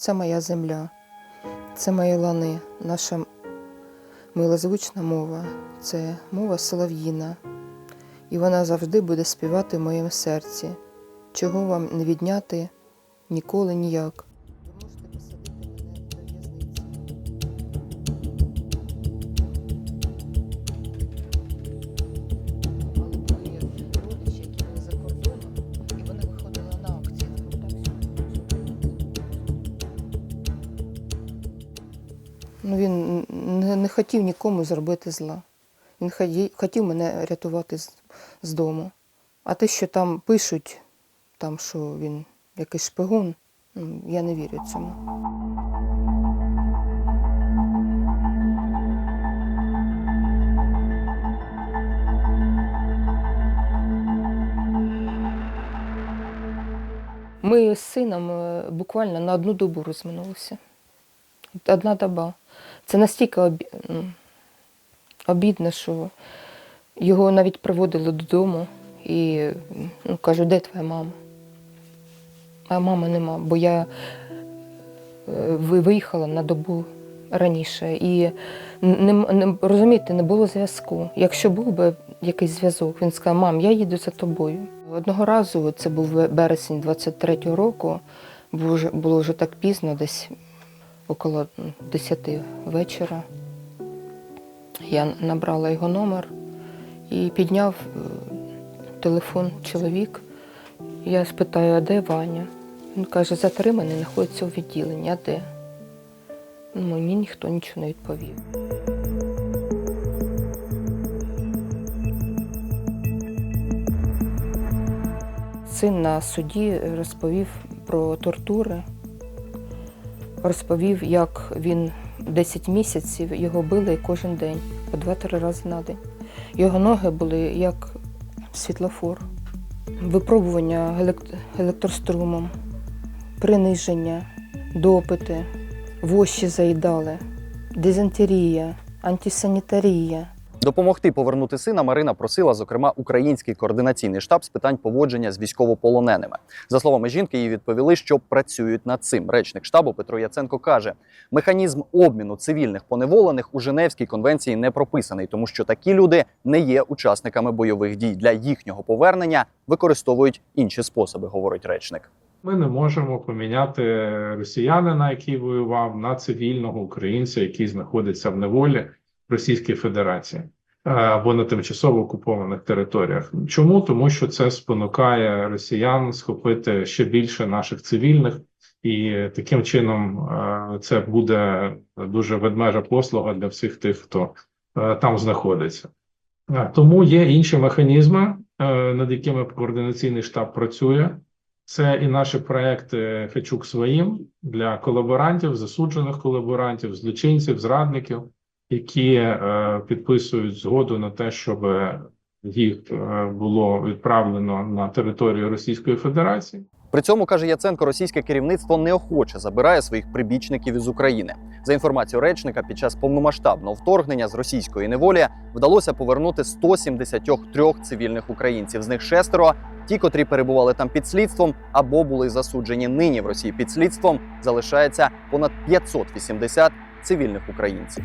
Це моя земля, це мої лани, наша милозвучна мова, це мова солов'їна. І вона завжди буде співати в моєму серці. Чого вам не відняти ніколи ніяк. Ну, він не, хотів нікому зробити зла. Він хотів мене рятувати з, з дому. А те, що там пишуть, там, що він якийсь шпигун, ну, я не вірю цьому. Ми з сином е, буквально на одну добу розминулися. Одна доба. Це настільки обі... ну, обідно, що його навіть приводили додому і ну, кажуть, де твоя мама? А мами нема, бо я е, виїхала на добу раніше. І не, не, розумієте, не було зв'язку. Якщо був би якийсь зв'язок, він сказав, мам, я їду за тобою. Одного разу, це був березень 23-го року, було вже так пізно, десь около 10 вечора. Я набрала його номер і підняв е, телефон чоловік. Я спитаю, а де Ваня? Він каже, затриманий, знаходиться у відділенні, а де? Мені ніхто нічого не відповів. Син на суді розповів про тортури, розповів, як він 10 місяців його били кожен день, по 2-3 рази на день. Його ноги були як світлофор, випробування електрострумом, приниження, допити, вощі заїдали, дизентерія, антисанітарія. Допомогти повернути сина Марина просила, зокрема, український координаційний штаб з питань поводження з військовополоненими. За словами жінки, їй відповіли, що працюють над цим. Речник штабу Петро Яценко каже: механізм обміну цивільних поневолених у Женевській конвенції не прописаний, тому що такі люди не є учасниками бойових дій. Для їхнього повернення використовують інші способи, говорить речник. Ми не можемо поміняти росіянина, який воював, на цивільного українця, який знаходиться в неволі Російській Федерації е, або на тимчасово окупованих територіях. Чому? Тому що це спонукає росіян схопити ще більше наших цивільних, і таким чином е, це буде дуже ведмежа послуга для всіх тих, хто е, там знаходиться. Тому є інші механізми, над якими координаційний штаб працює. Це і наші проекти Фечук своїм для колаборантів, засуджених колаборантів, злочинців, зрадників, які е, підписують згоду на те, щоб їх е, було відправлено на територію Російської Федерації. При цьому каже Яценко, російське керівництво неохоче забирає своїх прибічників із України. За інформацією речника, під час повномасштабного вторгнення з російської неволі вдалося повернути 173 цивільних українців. З них шестеро ті, котрі перебували там під слідством або були засуджені нині в Росії під слідством. Залишається понад 580 цивільних українців.